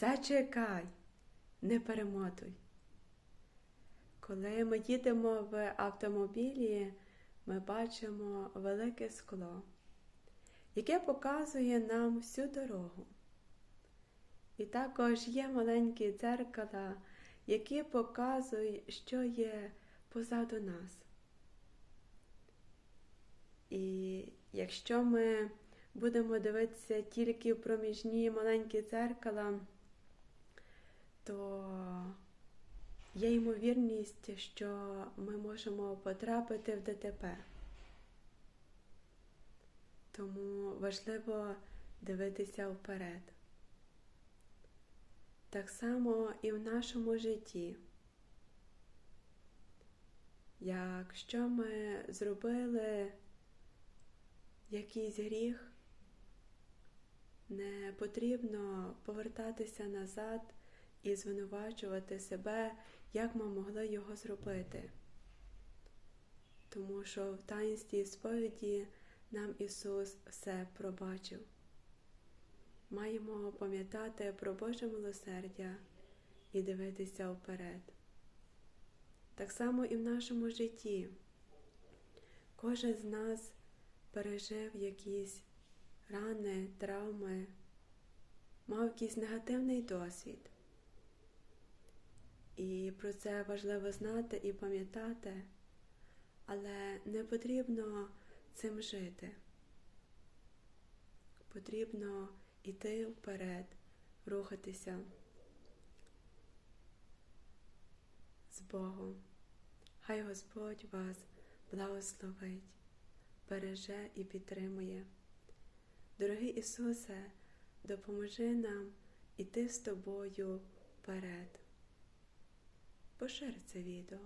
Зачекай, не перемотуй. Коли ми їдемо в автомобілі, ми бачимо велике скло, яке показує нам всю дорогу. І також є маленькі дзеркала, які показують, що є позаду нас. І якщо ми будемо дивитися тільки в проміжні маленькі дзеркала, то є ймовірність, що ми можемо потрапити в ДТП. Тому важливо дивитися вперед. Так само і в нашому житті. Якщо ми зробили якийсь гріх, не потрібно повертатися назад і звинувачувати себе, як ми могли його зробити. Тому що в таїнстві сповіді нам Ісус все пробачив. Маємо пам'ятати про Боже милосердя і дивитися вперед. Так само і в нашому житті. Кожен з нас пережив якісь рани, травми, мав якийсь негативний досвід. І про це важливо знати і пам'ятати, але не потрібно цим жити. Потрібно йти вперед, рухатися з Богом. Хай Господь вас благословить, береже і підтримує. Дорогий Ісусе, допоможи нам іти з тобою вперед. Пошир це відео.